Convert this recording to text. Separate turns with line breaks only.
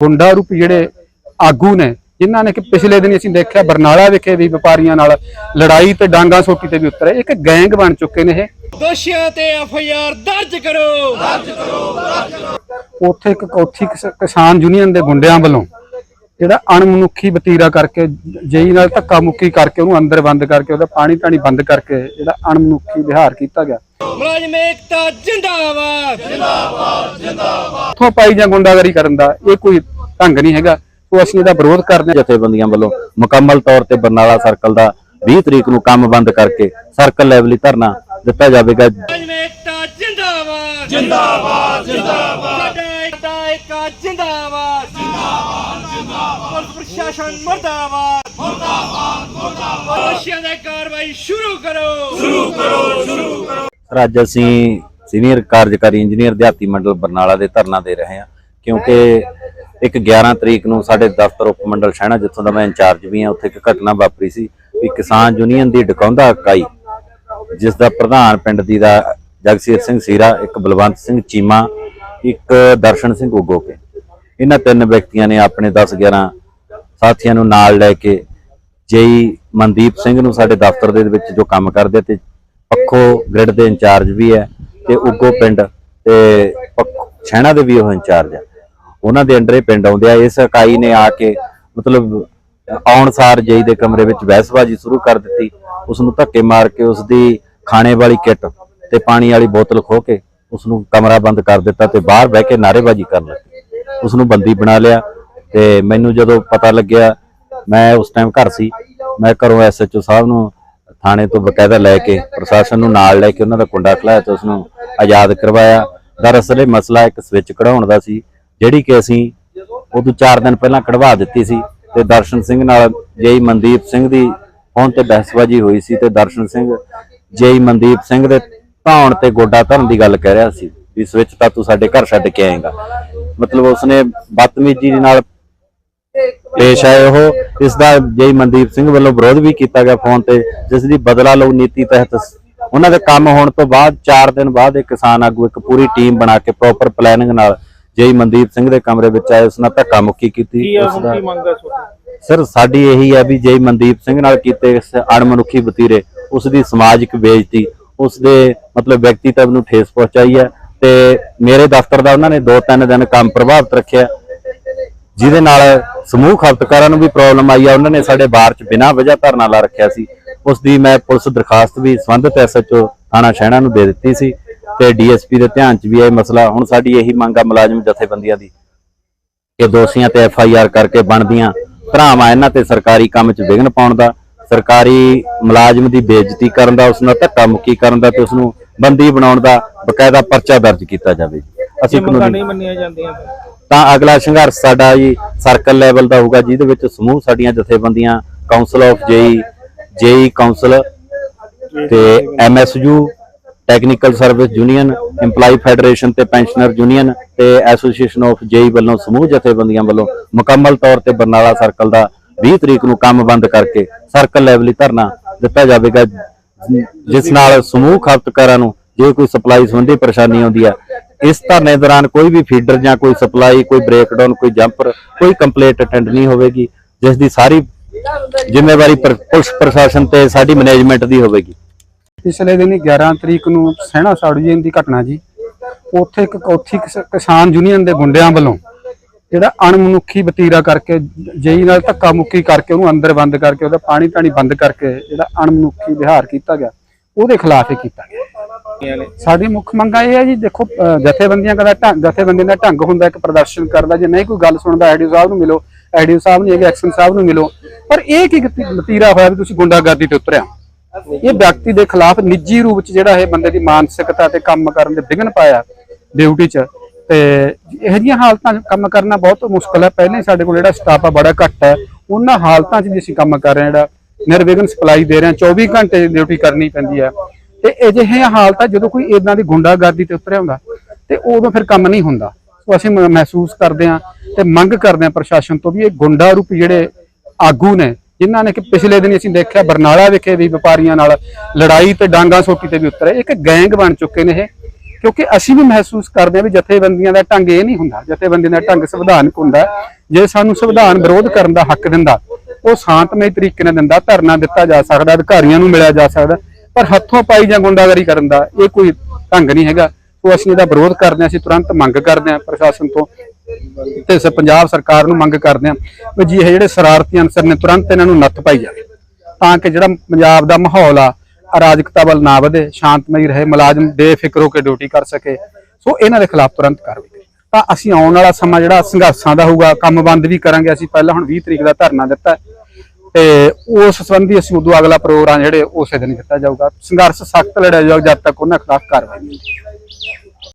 ਗੁੰਡਾ ਰੂਪ ਜਿਹੜੇ ਆਗੂ ਨੇ ਜਿਨ੍ਹਾਂ ਨੇ ਕਿ ਪਿਛਲੇ ਦਿਨ ਅਸੀਂ ਦੇਖਿਆ ਬਰਨਾਲਾ ਵਿਖੇ ਵੀ ਵਪਾਰੀਆਂ ਨਾਲ ਲੜਾਈ ਤੇ ਡਾਂਗਾ ਸੋਟੀ ਤੇ ਵੀ ਉਤਰੇ। ਇੱਕ ਗੈਂਗ ਬਣ ਚੁੱਕੇ ਨੇ ਇਹ।
ਦੋਸ਼ੀਆਂ ਤੇ ਐਫ ਆਈ ਆਰ ਦਰਜ ਕਰੋ
ਉੱਥੇ ਇੱਕ ਕੌਥੀ ਕਿਸ- ਕਿਸਾਨ ਯੂਨੀਅਨ ਦੇ ਗੁੰਡਿਆਂ ਵੱਲੋਂ ਜਿਹੜਾ ਅਣਮਨੁੱਖੀ ਵਤੀਰਾ ਕਰਕੇ ਜਈ ਨਾਲ ਧੱਕਾ ਮੁੱਕੀ ਕਰਕੇ ਉਹਨੂੰ ਅੰਦਰ ਬੰਦ ਕਰਕੇ ਉਹਦਾ ਪਾਣੀ ਧਾਣੀ ਬੰਦ ਕਰਕੇ ਜਿਹੜਾ ਅਣਮਨੁੱਖੀ ਵਿਹਾਰ ਕੀਤਾ ਗਿਆ।
ਮੁਲਾਜ਼ਮ ਏਕਤਾ ਜਿੰਦਾਬਾਦ।
ਉੱਥੋਂ ਪਾਈ ਜਾਂ ਗੁੰਡਾਗਰੀ ਕਰਨ ਦਾ ਇਹ ਕੋਈ ਢੰਗ ਨਹੀਂ ਹੈਗਾ। ਸੋ ਅਸੀਂ ਇਹਦਾ ਵਿਰੋਧ ਕਰਦੇ ਹਾਂ।
ਜਥੇਬੰਦੀਆਂ ਵੱਲੋਂ ਮੁਕੰਮਲ ਤੌਰ ਤੇ ਬਰਨਾਲਾ ਸਰਕਲ ਦਾ 20 ਤਰੀਕ ਨੂੰ ਕੰਮ ਬੰਦ ਕਰਕੇ ਸਰਕਲ ਲੈਵਲ ਹੀ ਧਰਨਾ ਦਿੱਤਾ ਜਾਵੇਗਾ।
ਮੁਲਾਜ਼ਮ ਏਕਤਾ ਜਿੰਦਾਬਾਦ। ਜਿੰਦਾਬਾਦ ਜਿੰਦਾਬਾਦ। ਸਾਡਾ ਏਕਤਾ ਏਕਾ ਜਿੰਦਾਬਾਦ। ਜਿੰਦਾਬਾਦ ਜਿੰਦਾਬਾਦ। ਪ੍ਰਸ਼ਾਸਨ ਮਰਦਾਬਾਦ। ਮਰਦਾਬਾਦ ਮਰਦਾਬਾਦ। ਦੋਸ਼ੀਆਂ ਦੇ ਕਾਰਵਾਈ ਸ਼ੁਰੂ ਕਰੋ। ਸ਼ੁਰੂ
ਸਰ ਅੱਜ ਅਸੀਂ ਸੀਨੀਅਰ ਕਾਰਜਕਾਰੀ ਇੰਜੀਨੀਅਰ ਦਿਹਾਤੀ ਮੰਡਲ ਬਰਨਾਲਾ ਦੇ ਧਰਨਾ ਦੇ ਰਹੇ ਹਾਂ, ਕਿਉਂਕਿ ਇੱਕ 11 ਤਰੀਕ ਨੂੰ ਸਾਡੇ ਦਫ਼ਤਰ ਉਪ ਮੰਡਲ ਸ਼ਹਿਣਾ, ਜਿੱਥੋਂ ਦਾ ਮੈਂ ਇੰਚਾਰਜ ਵੀ ਹਾਂ, ਉੱਥੇ ਇੱਕ ਘਟਨਾ ਵਾਪਰੀ ਸੀ ਵੀ ਕਿਸਾਨ ਯੂਨੀਅਨ ਦੀ ਡਕੌਂਦਾ ਇਕਾਈ, ਜਿਸ ਦਾ ਪ੍ਰਧਾਨ ਪਿੰਡ ਦੀ ਦਾ ਜਗਸੀਰ ਸਿੰਘ ਸੀਰਾ, ਇੱਕ ਬਲਵੰਤ ਸਿੰਘ ਚੀਮਾ, ਇੱਕ ਦਰਸ਼ਨ ਸਿੰਘ ਉਗੋਕੇ ਇਹਨਾਂ ਤਿੰਨ ਵਿਅਕਤੀਆਂ ਨੇ ਆਪਣੇ 10 11 ਸਾਥੀਆਂ ਨੂੰ ਨਾਲ ਲੈ ਕੇ ਜੇਈ ਮਨਦੀਪ ਸਿੰਘ ਨੂੰ ਸਾਡੇ ਦਫ਼ਤਰ ਦੇ ਵਿੱਚ ਜੋ ਕੰਮ ਕਰਦੇ ਤੇ ਪੱਖੋ ਗ੍ਰਿਡ ਦੇ ਇੰਚਾਰਜ ਵੀ ਹੈ ਤੇ ਉਗੋ ਪਿੰਡ ਤੇ ਪੱਖੋ ਛੈਣਾ ਦੇ ਵੀ ਉਹ ਇੰਚਾਰਜ ਹੈ ਉਹਨਾਂ ਦੇ ਅੰਡਰ ਇਹ ਪਿੰਡ ਆਉਂਦੇ ਆ। ਇਸ ਇਕਾਈ ਨੇ ਆ ਕੇ ਮਤਲਬ ਆਉਣ ਸਾਰ ਜੇਈ ਦੇ ਕਮਰੇ ਵਿੱਚ ਬਹਿਸਬਾਜ਼ੀ ਸ਼ੁਰੂ ਕਰ ਦਿੱਤੀ। ਉਸ ਨੂੰ ਧੱਕੇ ਮਾਰ ਕੇ ਉਸ ਦੀ ਖਾਣੇ ਵਾਲੀ ਕਿੱਟ ਤੇ ਪਾਣੀ ਵਾਲੀ ਬੋਤਲ ਖੋ ਕੇ ਉਸ ਨੂੰ ਕਮਰਾ ਬੰਦ ਕਰ ਦਿੱਤਾ ਤੇ ਬਾਹਰ ਬਹਿ ਕੇ ਨਾਅਰੇਬਾਜ਼ੀ ਕਰਨ ਲੱਗੇ ਉਸ ਨੂੰ ਬੰਦੀ ਬਣਾ ਲਿਆ ਤੇ ਮੈਨੂੰ ਜਦੋਂ ਪਤਾ ਲੱਗਿਆ ਮੈਂ ਉਸ ਟਾਈਮ ਘਰ ਸੀ। ਮੈਂ ਘਰੋਂ ਐਸਐਚਓ ਸਾਹਿਬ ਨੂੰ ਥਾਣੇ ਤੋਂ ਬਕਾਇਦਾ ਲੈ ਕੇ ਪ੍ਰਸ਼ਾਸਨ ਨੂੰ ਨਾਲ ਲੈ ਕੇ ਉਹਨਾਂ ਦਾ ਕੁੰਡਾ ਖਲਾਇਆ ਤੇ ਉਸ ਨੂੰ ਆਜ਼ਾਦ ਕਰਵਾਇਆ। ਦਰਅਸਲ ਇਹ ਮਸਲਾ ਇੱਕ ਸਵਿਚ ਕਢਾਉਣ ਦਾ ਸੀ, ਜਿਹੜੀ ਕਿ ਅਸੀਂ ਉਦੋਂ 4 ਦਿਨ ਪਹਿਲਾਂ ਕਢਵਾ ਦਿੱਤੀ ਸੀ ਤੇ ਦਰਸ਼ਨ ਸਿੰਘ ਨਾਲ ਜੇਈ ਮਨਦੀਪ ਸਿੰਘ ਦੀ ਫੋਨ ਤੇ ਬਹਿਸਬਾਜ਼ੀ ਹੋਈ ਸੀ ਤੇ ਦਰਸ਼ਨ ਸਿੰਘ ਜੇਈ ਮਨਦੀਪ ਸਿੰਘ ਦੇ ਧੌਣ ਤੇ ਗੋਡਾ ਧਰਨ ਦੀ ਗੱਲ ਕਹਿ ਰਿਹਾ ਸੀ ਵੀ ਸਵਿਚ ਤਾਂ ਤੂੰ ਸਾਡੇ ਘਰ ਛੱਡ ਕੇ ਆਏਗਾ। ਮਤਲਬ ਉਸਨੇ ਬਦਤਮੀਜ਼ੀ ਨਾਲ ਪੇਸ਼ ਆਏ ਉਹ। ਇਸ ਦਾ ਜੇਈ ਮਨਦੀਪ ਸਿੰਘ ਵੱਲੋਂ ਵਿਰੋਧ ਵੀ ਕੀਤਾ ਗਿਆ ਫੋਨ ਤੇ ਜਿਸ ਦੀ ਬਦਲਾ ਲਓ ਨੀਤੀ ਤਹਿਤ। ਉਹਨਾਂ ਦੇ ਕੰਮ ਹੋਣ ਤੋਂ ਬਾਅਦ 4 ਦਿਨ ਬਾਅਦ ਇੱਕ ਕਿਸਾਨ ਆਗੂ ਇੱਕ ਪੂਰੀ ਟੀਮ ਬਣਾ ਕੇ ਪ੍ਰੋਪਰ ਪਲੈਨਿੰਗ ਨਾਲ ਜੇਈ ਮਨਦੀਪ ਸਿੰਘ ਦੇ ਕਮਰੇ ਵਿੱਚ ਆਏ ਉਸ ਨਾਲ ਧੱਕਾ ਮੁੱਕੀ ਕੀਤੀ। ਉਸ ਦਾ ਸਰ ਸਾਡੀ ਇਹੀ ਹੈ ਵੀ ਜੇਈ ਮਨਦੀਪ ਸਿੰਘ ਨਾਲ ਕੀਤੇ ਇਸ ਅਣਮਨੁੱਖੀ ਵਤੀਰੇ ਉਸ ਦੀ ਸਮਾਜਿਕ ਬੇਇੱਜ਼ਤੀ ਉਸ ਦੇ ਮਤਲਬ ਵਿਅਕਤੀਤਵ ਨੂੰ ਠੇਸ ਪਹੁੰਚਾਈ ਹੈ ਤੇ ਮੇਰੇ ਦਫ਼ਤਰ ਦਾ ਉਹਨਾਂ ਨੇ 2-3 ਦਿਨ ਕੰਮ ਪ੍ਰਭਾਵਿਤ ਰੱਖਿਆ। ਜਿਹਦੇ ਨਾਲ ਸਮੂਹ ਖਪਤਕਾਰਾਂ ਨੂੰ ਵੀ ਪ੍ਰੋਬਲਮ ਆਈ ਆ ਉਹਨਾਂ ਨੇ ਸਾਡੇ ਬਾਰ 'ਚ ਬਿਨਾਂ ਵਜ੍ਹਾ ਧਰਨਾ ਲਾ ਰੱਖਿਆ ਸੀ। ਉਸ ਦੀ ਮੈਂ ਪੁਲਿਸ ਦਰਖਾਸਤ ਵੀ ਸੰਬੰਧਿਤ ਐਸਐਚਓ ਥਾਣਾ ਸ਼ਹਿਣਾ ਨੂੰ ਦੇ ਦਿੱਤੀ ਸੀ ਤੇ ਡੀਐਸਪੀ ਦੇ ਧਿਆਨ 'ਚ ਵੀ ਇਹ ਮਸਲਾ ਹੁਣ ਸਾਡੀ ਇਹੀ ਮੰਗ ਆ ਮੁਲਾਜ਼ਮ ਜਥੇਬੰਦੀਆਂ ਦੀ। ਕਿ ਦੋਸ਼ੀਆਂ ਤੇ ਐਫ ਆਈ ਆਰ ਕਰਕੇ ਬਣਦੀਆਂ ਧਰਾਵਾਂ ਇਹਨਾਂ ਤੇ ਸਰਕਾਰੀ ਕੰਮ 'ਚ ਵਿਘਨ ਪਾਉਣ ਦਾ ਸਰਕਾਰੀ ਮੁਲਾਜ਼ਮ ਦੀ ਬੇਇੱਜ਼ਤੀ ਕਰਨ ਦਾ ਉਸ ਨਾਲ ਧੱਕਾ ਮੁੱਕੀ ਕਰਨ ਦਾ ਤੇ ਉਸ ਨੂੰ ਬੰਦੀ ਬਣਾਉਣ ਦਾ ਬਕਾਇਦਾ ਪਰਚਾ ਦਰਜ ਕੀਤਾ ਜਾਵੇ। ਅਸੀਂ ਕਾਨੂੰਨੀ
ਮੰਨੀਆਂ ਜਾਂਦੀਆਂ।
ਤਾਂ ਅਗਲਾ ਸੰਘਰਸ਼ ਸਾਡਾ ਜੀ ਸਰਕਲ ਲੈਵਲ ਦਾ ਹੋਊਗਾ, ਜਿਹਦੇ ਵਿੱਚ ਸਮੂਹ ਸਾਡੀਆਂ ਜਥੇਬੰਦੀਆਂ council of JE JE council ਤੇ MSU technical service union EMPLOYE federation ਤੇ ਪੈਨਸ਼ਨਰ ਯੂਨੀਅਨ ਤੇ ਐਸੋਸੀਏਸ਼ਨ ਆਫ ਜੇਈ ਵੱਲੋਂ ਸਮੂਹ ਜਥੇਬੰਦੀਆਂ ਵੱਲੋਂ ਮੁਕੰਮਲ ਤੌਰ ਤੇ ਬਰਨਾਲਾ ਸਰਕਲ ਦਾ 20 ਤਰੀਕ ਨੂੰ ਕੰਮ ਬੰਦ ਕਰਕੇ ਸਰਕਲ ਲੈਵਲ ਹੀ ਧਰਨਾ ਦਿੱਤਾ ਜਾਵੇਗਾ, ਜਿਸ ਨਾਲ ਸਮੂਹ ਖਪਤਕਾਰਾਂ ਨੂੰ ਜੇ ਕੋਈ ਸਪਲਾਈ ਸੰਬੰਧੀ ਪਰੇਸ਼ਾਨੀ ਆਉਂਦੀ ਹੈ ਇਸ ਧਰਨੇ ਦੌਰਾਨ ਕੋਈ ਵੀ ਫੀਡਰ ਜਾਂ ਕੋਈ ਸਪਲਾਈ ਕੋਈ ਬ੍ਰੇਕਡਾਊਨ ਕੋਈ ਜੰਪਰ ਕੋਈ ਕੰਪਲੇਂਟ ਅਟੈਂਡ ਨਹੀਂ ਹੋਵੇਗੀ, ਜਿਸ ਦੀ ਸਾਰੀ ਜ਼ਿੰਮੇਵਾਰੀ ਪੁਲਿਸ ਪ੍ਰਸ਼ਾਸਨ ਤੇ ਸਾਡੀ ਮੈਨੇਜਮੈਂਟ ਦੀ ਹੋਵੇਗੀ।
ਪਿਛਲੇ ਦਿਨ ਹੀ 11 ਤਰੀਕ ਨੂੰ ਸਹਿਣਾ ਸਾੜੂ ਜੀ ਦੀ ਘਟਨਾ ਜੀ, ਉੱਥੇ ਇੱਕ ਕੌਥੀ ਕਿਸਾਨ ਯੂਨੀਅਨ ਦੇ ਗੁੰਡਿਆਂ ਵੱਲੋਂ ਜਿਹੜਾ ਅਣਮਨੁੱਖੀ ਵਤੀਰਾ ਕਰਕੇ ਜਈ ਨਾਲ ਧੱਕਾ ਮੁੱਕੀ ਕਰਕੇ ਉਹਨੂੰ ਅੰਦਰ ਬੰਦ ਕਰਕੇ, ਉਹਦਾ ਪਾਣੀ ਟਾਣੀ ਬੰਦ ਕਰਕੇ ਜਿਹੜਾ ਅਣਮਨੁੱਖੀ ਵਿਹਾਰ ਕੀਤਾ ਗਿਆ, ਉਹਦੇ ਖਿਲਾਫ ਇਹ ਕੀਤਾ ਗਿਆ। ਸਾਡੀ ਮੁੱਖ ਮੰਗਾਂ ਇਹ ਹੈ ਜੀ, ਦੇਖੋ ਜਥੇਬੰਦੀਆਂ ਦਾ ਢੰਗ ਜਥੇਬੰਦੀਆਂ ਦਾ ਢੰਗ ਹੁੰਦਾ, ਇੱਕ ਪ੍ਰਦਰਸ਼ਨ ਕਰਦਾ, ਜੇ ਨਹੀਂ ਕੋਈ ਗੱਲ ਸੁਣਦਾ, ਐਡੀਓ ਸਾਹਿਬ ਨੂੰ ਮਿਲੋ, ਐਡੀਓ ਸਾਹਿਬ ਨੂੰ ਜਾਂ ਐਕਸ਼ਨ ਸਾਹਿਬ ਨੂੰ ਮਿਲੋ। ਪਰ ਇਹ ਕੀ ਗਤੀ- ਹੋਇਆ ਵੀ ਤੁਸੀਂ ਗੁੰਡਾਗਰਦੀ ਤੇ ਉਤਰਿਆ? ਇਹ ਵਿਅਕਤੀ ਦੇ ਖਿਲਾਫ ਨਿੱਜੀ ਰੂਪ ਚ ਜਿਹੜਾ ਇਹ ਬੰਦੇ ਦੀ ਮਾਨਸਿਕਤਾ ਤੇ ਕੰਮ ਕਰਨ ਦੇ ਵਿਘਨ ਪਾਇਆ ਡਿਊਟੀ ਚ, ਤੇ ਇਹੋ ਜਿਹੀਆਂ ਹਾਲਤਾਂ 'ਚ ਕੰਮ ਕਰਨਾ ਬਹੁਤ ਮੁਸ਼ਕਲ ਹੈ। ਪਹਿਲਾਂ ਹੀ ਸਾਡੇ ਕੋਲ ਜਿਹੜਾ ਸਟਾਫ ਆ, ਬੜਾ ਘੱਟ ਹੈ। ਉਹਨਾਂ ਹਾਲਤਾਂ 'ਚ ਵੀ ਅਸੀਂ ਕੰਮ ਕਰ ਰਹੇ ਹਾਂ ਜਿਹੜਾ ਨਿਰਵਿਘਨ ਸਪਲਾਈ ਦੇ ਰਹੇ ਹਾਂ। 24 ਘੰਟੇ ਡਿਊਟੀ ਕਰਨੀ ਪੈਂਦੀ ਹੈ। ਤੇ ਅਜਿਹੀਆਂ ਹਾਲਤਾਂ ਜਦੋਂ ਕੋਈ ਇਦਾਂ ਦੀ ਗੁੰਡਾਗਰਦੀ ਤੇ ਉਤਰਿਆ ਹੁੰਦਾ ਤੇ ਉਦੋਂ ਫਿਰ ਕੰਮ ਨਹੀਂ ਹੁੰਦਾ। ਸੋ ਅਸੀਂ ਮ- ਮਹਿਸੂਸ ਕਰਦੇ ਹਾਂ ਤੇ ਮੰਗ ਕਰਦੇ ਹਾਂ ਪ੍ਰਸ਼ਾਸਨ ਤੋਂ ਵੀ ਇਹ ਗੁੰਡਾ ਰੂਪ ਜਿਹੜੇ ਆਗੂ ਨੇ, ਜਿਨ੍ਹਾਂ ਨੇ ਕਿ ਪਿਛਲੇ ਦਿਨ ਅਸੀਂ ਦੇਖਿਆ ਬਰਨਾਲਾ ਵਿਖੇ ਵੀ ਵਪਾਰੀਆਂ ਨਾਲ ਲੜਾਈ ਤੇ ਡਾਂਗਾ ਸੋਟੀ ਤੇ ਵੀ ਉਤਰੇ। ਇੱਕ ਗੈਂਗ ਬਣ ਚੁੱਕੇ ਨੇ ਇਹ, ਕਿਉਂਕਿ ਅਸੀਂ ਵੀ ਮਹਿਸੂਸ ਕਰਦੇ ਹਾਂ ਵੀ ਜਥੇਬੰਦੀਆਂ ਦਾ ਢੰਗ ਇਹ ਨਹੀਂ ਹੁੰਦਾ। ਜਥੇਬੰਦੀਆਂ ਦਾ ਢੰਗ ਸੰਵਿਧਾਨਕ ਹੁੰਦਾ ਜੇ ਸਾਨੂੰ ਸੰਵਿਧਾਨ ਵਿਰੋਧ ਕਰਨ ਦਾ ਹੱਕ ਦਿੰਦਾ, ਉਹ ਸ਼ਾਂਤਮਈ ਤਰੀਕੇ ਨਾਲ ਦਿੰਦਾ, ਧਰਨਾ ਦਿੱਤਾ ਜਾ ਸਕਦਾ, ਅਧਿਕਾਰੀਆਂ ਨੂੰ ਮਿਲਿਆ ਜਾ ਸਕਦਾ ਪਰ ਹੱਥੋਂ ਪਾਈ ਜਾਂ ਗੁੰਡਾਗਰੀ ਕਰਨ ਦਾ ਇਹ ਕੋਈ ਢੰਗ ਨਹੀਂ ਹੈਗਾ। ਸੋ ਅਸੀਂ ਇਹਦਾ ਵਿਰੋਧ ਕਰਦੇ ਹਾਂ, ਅਸੀਂ ਤੁਰੰਤ ਮੰਗ ਕਰਦੇ ਹਾਂ ਪ੍ਰਸ਼ਾਸਨ ਤੋਂ ਤੇ ਪੰਜਾਬ ਸਰਕਾਰ ਨੂੰ ਮੰਗ ਕਰਦੇ ਹਾਂ ਵੀ ਜੀ ਇਹ ਜਿਹੜੇ ਸ਼ਰਾਰਤੀ ਅਨਸਰ ਨੇ ਤੁਰੰਤ ਇਹਨਾਂ ਨੂੰ ਨੱਥ ਪਾਈ ਜਾਵੇ ਤਾਂ ਕਿ ਜਿਹੜਾ ਪੰਜਾਬ ਦਾ ਮਾਹੌਲ ਆ, ਅਰਾਜਕਤਾ ਵੱਲ ਨਾ ਵਧੇ, ਸ਼ਾਂਤਮਈ ਰਹੇ, ਮੁਲਾਜ਼ਮ ਬੇਫਿਕਰ ਹੋ ਕੇ ਡਿਊਟੀ ਕਰ ਸਕੇ। ਸੋ ਇਹਨਾਂ ਦੇ ਖਿਲਾਫ ਤੁਰੰਤ ਕਾਰਵਾਈ ਕਰੇ ਤਾਂ ਅਸੀਂ ਆਉਣ ਵਾਲਾ ਸਮਾਂ ਜਿਹੜਾ ਸੰਘਰਸ਼ਾਂ ਦਾ ਹੋਊਗਾ, ਕੰਮ ਬੰਦ ਵੀ ਕਰਾਂਗੇ, ਅਸੀਂ ਪਹਿਲਾਂ ਹੁਣ 20 ਤਰੀਕ ਦਾ ਧਰਨਾ ਦਿੱਤਾ ਤੇ ਉਸ ਸੰਬੰਧੀ ਅਸੀਂ ਉਦੋਂ ਅਗਲਾ ਪ੍ਰੋਗਰਾਮ ਜਿਹੜੇ ਉਸੇ ਦਿਨ ਕੀਤਾ ਜਾਊਗਾ। ਸੰਘਰਸ਼ ਸਖਤ ਲੜਿਆ ਜਾਊਗਾ ਜਦ ਤੱਕ ਉਹਨਾਂ ਖਿਲਾਫ ਕਾਰਵਾਈ ਨਹੀਂ ਹੁੰਦੀ।